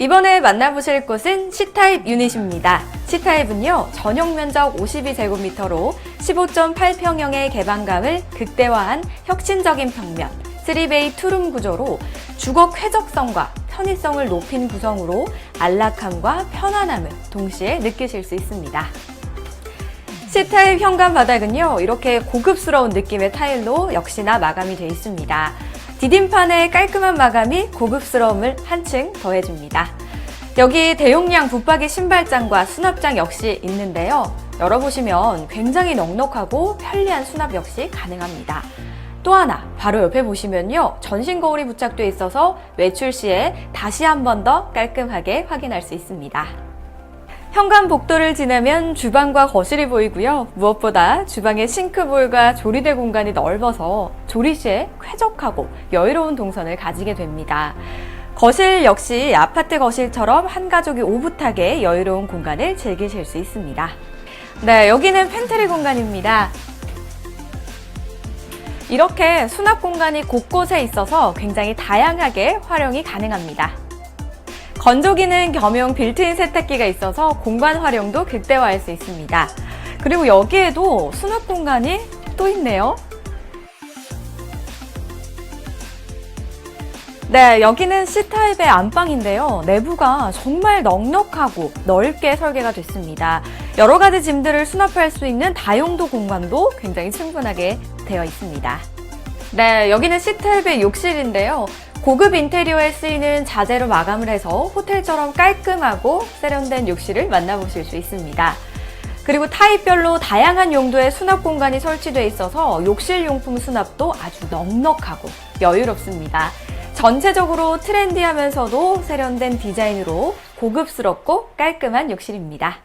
이번에 만나보실 곳은 C타입 유닛입니다. C타입은요, 전용 면적 52제곱미터로 15.8평형의 개방감을 극대화한 혁신적인 평면, 3베이 투룸 구조로 주거 쾌적성과 편의성을 높인 구성으로 안락함과 편안함을 동시에 느끼실 수 있습니다. C타입 현관 바닥은요, 이렇게 고급스러운 느낌의 타일로 역시나 마감이 되어 있습니다. 디딤판의 깔끔한 마감이 고급스러움을 한층 더해줍니다. 여기 대용량 붙박이 신발장과 수납장 역시 있는데요. 열어보시면 굉장히 넉넉하고 편리한 수납 역시 가능합니다. 또 하나, 바로 옆에 보시면요. 전신 거울이 부착되어 있어서 외출 시에 다시 한 번 더 깔끔하게 확인할 수 있습니다. 현관 복도를 지나면 주방과 거실이 보이고요. 무엇보다 주방의 싱크볼과 조리대 공간이 넓어서 조리 시에 쾌적하고 여유로운 동선을 가지게 됩니다. 거실 역시 아파트 거실처럼 한 가족이 오붓하게 여유로운 공간을 즐기실 수 있습니다. 네, 여기는 팬트리 공간입니다. 이렇게 수납 공간이 곳곳에 있어서 굉장히 다양하게 활용이 가능합니다. 건조기는 겸용 빌트인 세탁기가 있어서 공간 활용도 극대화할 수 있습니다. 그리고 여기에도 수납 공간이 또 있네요. 네, 여기는 C타입의 안방인데요. 내부가 정말 넉넉하고 넓게 설계가 됐습니다. 여러 가지 짐들을 수납할 수 있는 다용도 공간도 굉장히 충분하게 되어 있습니다. 네, 여기는 C타입의 욕실인데요. 고급 인테리어에 쓰이는 자재로 마감을 해서 호텔처럼 깔끔하고 세련된 욕실을 만나보실 수 있습니다. 그리고 타입별로 다양한 용도의 수납 공간이 설치되어 있어서 욕실 용품 수납도 아주 넉넉하고 여유롭습니다. 전체적으로 트렌디하면서도 세련된 디자인으로 고급스럽고 깔끔한 욕실입니다.